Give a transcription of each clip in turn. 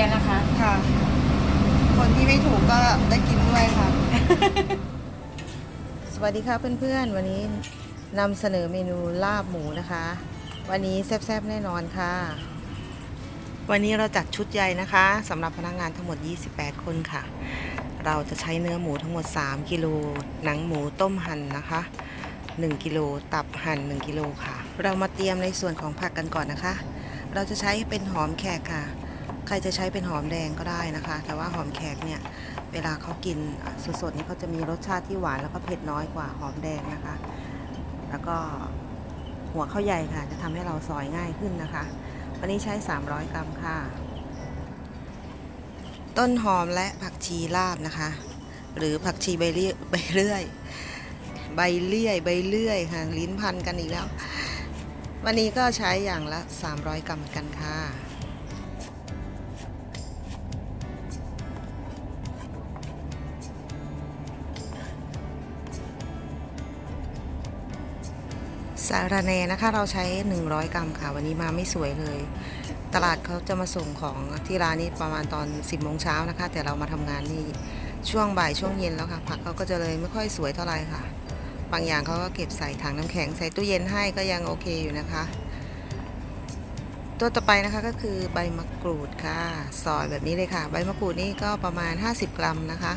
ยนะคะ ค่ะ คนที่ไม่ถูกก็ได้กินด้วยค่ะ สวัสดีค่ะเพื่อนๆ วันนี้นำเสนอเมนูลาบหมูนะคะ วันนี้แซ่บๆ แน่นอนค่ะ วันนี้เราจัดชุดใหญ่นะคะสำหรับพนักงานทั้งหมด 28 คนค่ะ เราจะใช้เนื้อหมูทั้งหมด 3 กิโล หนังหมูต้มหั่นนะคะ 1 กิโล ตับหั่น 1 กิโลค่ะ เรามาเตรียมในส่วนของผักกันก่อนนะคะ เราจะใช้เป็นหอมแขกค่ะ ใครจะใช้เป็นหอมแดงก็ได้นะคะ แต่ว่าหอมแขกเนี่ยเวลาเขากินสดๆนี่เขาจะมีรสชาติที่หวานแล้วก็เผ็ดน้อยกว่าหอมแดงนะคะ แล้วก็หัวข้าวใหญ่ค่ะ จะทำให้เราซอยง่ายขึ้นนะคะ วันนี้ใช้ 300 กรัมค่ะ ต้นหอมและผักชีลาบนะคะ หรือผักชีใบเลื่อยใบเลื่อยใบเลื่อยใบเลื่อยค่ะลิ้นพันกันอีกแล้ว วันนี้ก็ใช้อย่างละ 300 กรัมกันค่ะ สาระแนนะคะเราใช้ 100 กรัมค่ะ วันนี้มาไม่สวยเลย ตลาดเขาจะมาส่งของที่ร้านนี้ประมาณตอน 10โมงเช้านะคะ แต่เรามาทำงานนี่ช่วงบ่ายช่วงเย็นแล้วค่ะ ผักเขาก็จะเลยไม่ค่อยสวยเท่าไหร่ค่ะ บางอย่างเขาก็เก็บใส่ถังน้ำแข็งใส่ตู้เย็นให้ก็ยังโอเคอยู่นะคะ ตัวต่อไปนะคะก็คือใบมะกรูดค่ะซอยแบบนี้เลยค่ะ ใบมะกรูดนี่ก็ประมาณ 50 กรัมนะคะ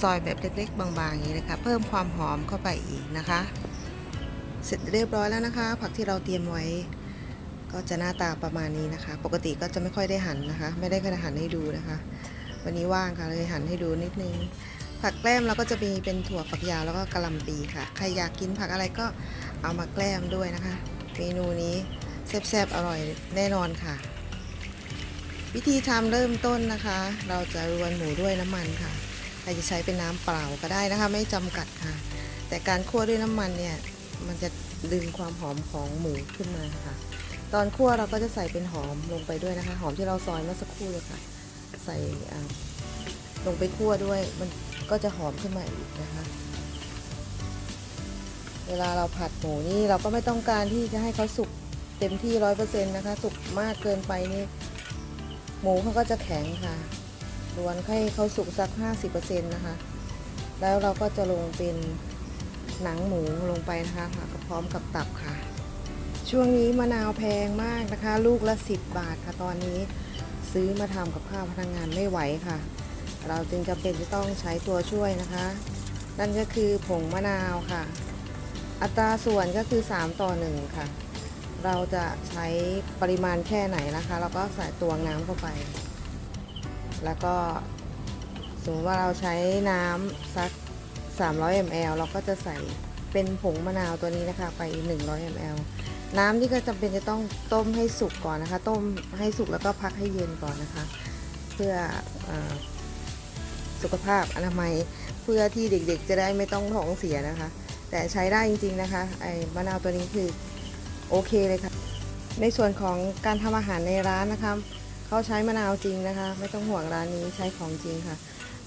ซอยแบบเล็กๆ บางๆอย่างนี้เลยค่ะเพิ่มความหอมเข้าไปอีกนะคะ เสร็จเรียบร้อยแล้วนะคะ ผักที่เราเตรียมไว้ ก็จะหน้าตาประมาณนี้นะคะ ปกติก็จะไม่ค่อยได้หั่นนะคะ ไม่ได้เคยหั่นให้ดูนะคะ วันนี้ว่างค่ะเลยหั่นให้ดูนิดนึงผักแกล้มเราก็จะมีเป็นถั่วฝักยาวแล้วก็กะหล่ำปีค่ะ ใครอยากกินผักอะไรก็เอามาแกล้มด้วยนะคะ เมนูนี้แซ่บๆอร่อยแน่นอนค่ะ วิธีทำเริ่มต้นนะคะ เราจะรวนหมูด้วยน้ำมันค่ะ ใครจะใช้เป็นน้ำเปล่าก็ได้นะคะ ไม่จำกัดค่ะ แต่การคั่วด้วยน้ำมันเนี่ย มันจะดึงความหอมของหมูขึ้นมาค่ะ ตอนคั่วเราก็จะใส่เป็นหอมลงไปด้วยนะคะ หอมที่เราซอยเมื่อสักครู่เลยค่ะ ใส่ลงไปคั่วด้วย มันก็จะหอมขึ้นมาอีกนะคะ เวลาเราผัดหมูนี่เราก็ไม่ต้องการที่จะให้เขาสุกเต็มที่ร้อยเปอร์เซ็นต์นะคะสุกมากเกินไปนี่หมูเขาก็จะแข็งค่ะรวนให้เขาสุกสักห้าสิบเปอร์เซ็นต์นะคะ แล้วเราก็จะลงเป็น หนังหมูลงไปนะคะก็พร้อมกับตับค่ะ ช่วงนี้มะนาวแพงมากนะคะ ลูกละ 10 บาทค่ะตอนนี้ซื้อมาทำกับข้าวพนักงานไม่ไหวค่ะ เราจึงจำเป็นจะต้องใช้ตัวช่วยนะคะ นั่นก็คือผงมะนาวค่ะ อัตราส่วนก็คือ 3 ต่อ 1 ค่ะ เราจะใช้ปริมาณแค่ไหนนะคะเราก็ใส่ตวงน้ำเข้าไป แล้วก็สมมติว่าเราใช้น้ำสัก 300 ml เราก็จะใส่เป็นผงมะนาวตัวนี้นะคะ ไป 100 ml น้ำที่ก็จำเป็นจะต้องต้มให้สุกก่อนนะคะ ต้มให้สุกแล้วก็พักให้เย็นก่อนนะคะ เพื่ออสุขภาพอนามัยเพื่อที่เด็กๆ จะได้ไม่ต้องท้องเสียนะคะ แต่ใช้ได้จริง ๆนะคะ ไอ้มะนาวตัวนี้คือโอเคเลยค่ะ ในส่วนของการทำอาหารในร้านนะคะ เขาใช้มะนาวจริงนะคะ ไม่ต้องห่วงร้านนี้ใช้ของจริงค่ะ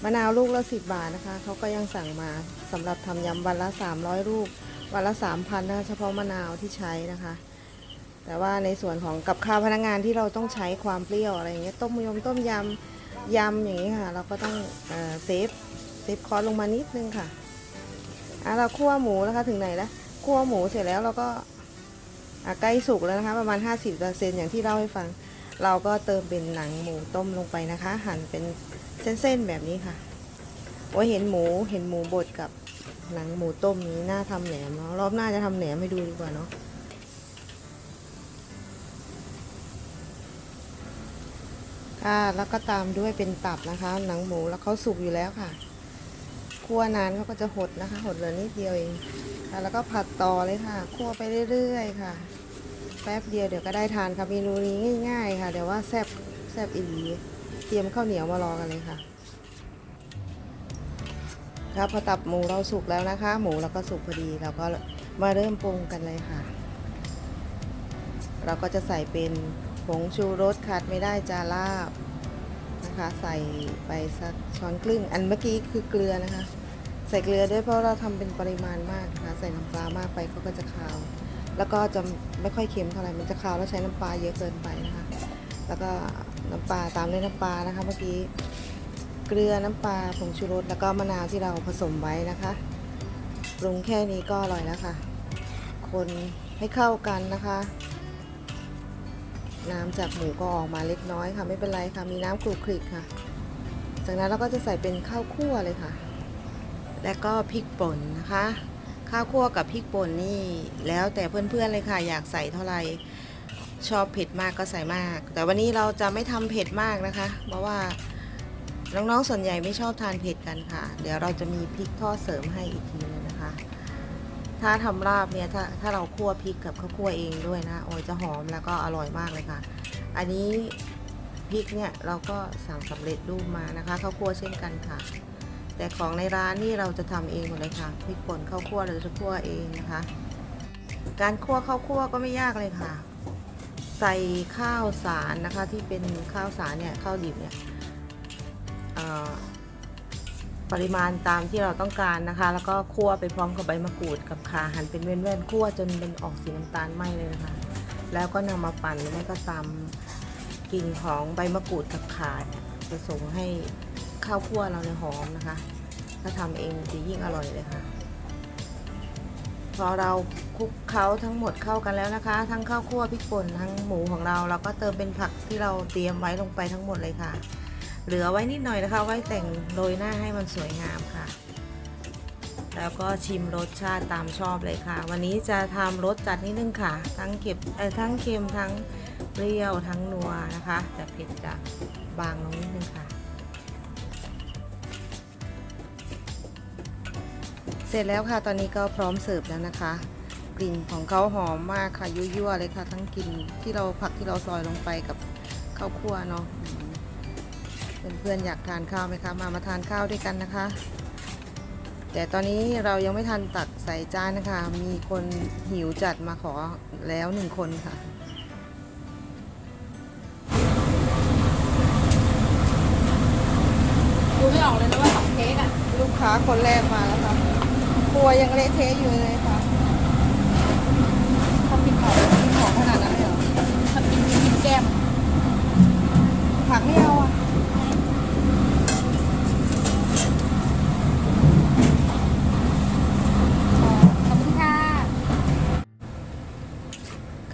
มะนาวลูกละ10บาทนะคะเขาก็ยังสั่งมาสำหรับทำยำวันละ300ลูกวันละ3,000นะคะเฉพาะมะนาวที่ใช้นะคะ แต่ว่าในส่วนของกับข้าวพนักงานที่เราต้องใช้ความเปรี้ยวอะไรอย่างเงี้ยต้มยำต้มยำยำอย่างนี้ค่ะ เราก็ต้องเอเซฟเซฟคอสลงมานิดนึงค่ะอะเราคั่วหมูนะคะถึงไหนแล้วคั่วหมูเสร็จแล้วเราก็ใกล้สุกแล้วนะคะ ประมาณ 50%อย่างที่เล่าให้ฟัง เราก็เติมเป็นหนังหมูต้มลงไปนะคะ หั่นเป็นเส้นๆแบบนี้ค่ะโอ้ยเห็นหมูเห็นหมูบดกับหนังหมูต้มนี้น่าทำแหนมเนาะรอบหน้าจะทำแหนมให้ดูดีกว่าเนาะค่ะแล้วก็ตามด้วยเป็นตับนะคะ หนังหมูแล้วเขาสุกอยู่แล้วค่ะคั่วนานเขาก็จะหดนะคะ หดเหลือนิดเดียวเองค่ะแล้วก็ผัดต่อเลยค่ะคั่วไปเรื่อยๆค่ะ แป๊บเดียวเดี๋ยวก็ได้ทานค่ะเมนูนี้ง่ายๆ ค่ะเดี๋ยวว่าแซ่บแซ่บอีหลีเตรียมข้าวเหนียวมารอกันเลยค่ะ ครับพอตับหมูเราสุกแล้วนะคะ หมูเราก็สุกพอดีเราก็มาเริ่มปรุงกันเลยค่ะ เราก็จะใส่เป็นผงชูรสขาดไม่ได้จาลาบนะคะใส่ไปสักช้อนครึ่ง อันเมื่อกี้คือเกลือนะคะ ใส่เกลือด้วยเพราะเราทำเป็นปริมาณมากนะคะใส่น้ำปลามากไปก็จะคาว แล้วก็จะไม่ค่อยเค็มเท่าไหร่ มันจะคาวแล้วใช้น้ำปลาเยอะเกินไปนะคะ แล้วก็น้ำปลาตามด้วยน้ำปลานะคะ เมื่อกี้ เกลือน้ำปลาผงชูรสแล้วก็มะนาวที่เราผสมไว้นะคะ ปรุงแค่นี้ก็อร่อยแล้วค่ะ คนให้เข้ากันนะคะ น้ำจากหมูก็ออกมาเล็กน้อยค่ะ ไม่เป็นไรค่ะ มีน้ำคลุกคลิกค่ะ จากนั้นเราก็จะใส่เป็นข้าวคั่วเลยค่ะ และก็พริกป่นนะคะ ข้าวคั่วกับพริกป่นนี่ แล้วแต่เพื่อนๆเลยค่ะ อยากใส่เท่าไหร่ชอบเผ็ดมากก็ใส่มาก แต่วันนี้เราจะไม่ทำเผ็ดมากนะคะ เพราะว่าน้องๆส่วนใหญ่ไม่ชอบทานเผ็ดกันค่ะ เดี๋ยวเราจะมีพริกทอดเสริมให้อีกทีนึงนะคะ ถ้าทำลาบเนี่ยถ้าถ้าเราคั่วพริกกับข้าวคั่วเองด้วยนะโอ้ยจะหอมแล้วก็อร่อยมากเลยค่ะ อันนี้พริกเนี่ยเราก็สั่งสำเร็จรูปมานะคะข้าวคั่วเช่นกันค่ะ แต่ของในร้านนี่เราจะทำเองหมดเลยค่ะพริกป่นข้าวคั่วเราจะคั่วเองนะคะ การคั่วข้าวคั่วก็ไม่ยากเลยค่ะ ใส่ข้าวสารนะคะที่เป็นข้าวสารเนี่ยข้าวดิบเนี่ยปริมาณตามที่เราต้องการนะคะ แล้วก็คั่วไปพร้อมกับใบมะกรูดกับขาหั่นเป็นแว่นๆคั่วจนเป็นออกสีน้ำตาลไหมเลยนะคะ แล้วก็นำมาปั่นหรือไม่ก็ตำกลิ่นของใบมะกรูดกับขาเนี่ยจะส่งให้ ข้าวคั่วเราเนี่ยหอมนะคะ ถ้าทำเองจะยิ่งอร่อยเลยค่ะ พอเราคลุกเคล้าทั้งหมดเข้ากันแล้วนะคะ ทั้งข้าวคั่วพริกป่นทั้งหมูของเราเราก็เติมเป็นผักที่เราเตรียมไว้ลงไปทั้งหมดเลยค่ะ เหลือไว้นิดหน่อยนะคะ ไว้แต่งโรยหน้าให้มันสวยงามค่ะ แล้วก็ชิมรสชาติตามชอบเลยค่ะ วันนี้จะทำรสจัดนิดนึงค่ะ ทั้งเก็บเออทั้งเค็มทั้งเปรี้ยวทั้งนัวนะคะ แต่เผ็ดจะบางลงนิดนึงค่ะ สร็จแล้วค่ะตอนนี้ก็พร้อมเสิร์ฟแล้วนะคะ กลิ่นของเขาหอมมากค่ะยั่วๆเลยค่ะ ทั้งกลิ่นที่เราผักที่เราซอยลงไปกับข้าวคั่วเนาะอืมเพื่อนๆอยากทานข้าวไหมคะ มามาทานข้าวด้วยกันนะคะ แต่ตอนนี้เรายังไม่ทันตักใส่จานนะคะ มีคนหิวจัดมาขอแล้วหนึ่งคนค่ะดูไม่ออกเลยนะว่าของเค้กอะลูกค้าคนแรกมาแล้วค่ะ ครัวยังเละเทะอยู่เลยค่ะทำกินของกินของขนาดนั้นเลยเหรอทำกินกินแก้มผักไม่เอาอะขอบคุณค่ะ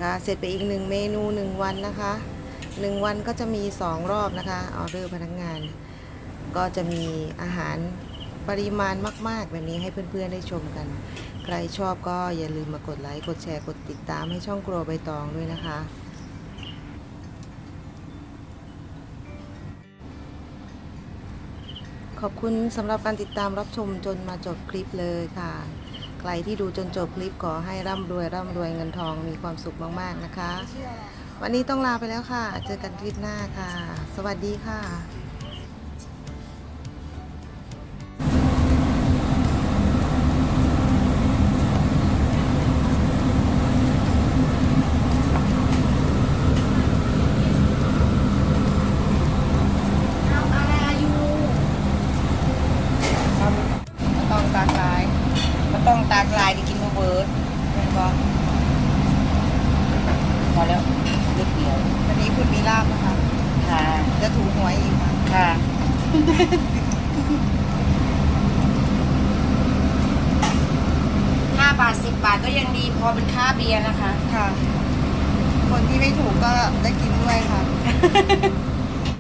ค่ะเสร็จไปอีกหนึ่งเมนูหนึ่งวันนะคะหนึ่งวันก็จะมีสองรอบนะคะออเดอร์พนักงาน ก็จะมีอาหาร ปริมาณมากๆ แบบนี้ให้เพื่อนๆได้ชมกัน ใครชอบก็อย่าลืมมากดไลค์ กดแชร์ กดติดตามให้ช่องครัวใบตองด้วยนะคะ ขอบคุณสำหรับการติดตามรับชมจนมาจบคลิปเลยค่ะ ใครที่ดูจนจบคลิปขอให้ร่ำรวยร่ำรวยเงินทองมีความสุขมากๆนะคะ วันนี้ต้องลาไปแล้วค่ะ เจอกันคลิปหน้าค่ะ สวัสดีค่ะ นี้คุณมีลาบนะคะค่ะจะถูกหวยอีกค่ะค่ะห้าบาทสิบบาทก็ยังดีพอเป็นค่าเบียร์นะคะ ค่ะ คนที่ไม่ถูกก็ได้กินด้วยค่ะ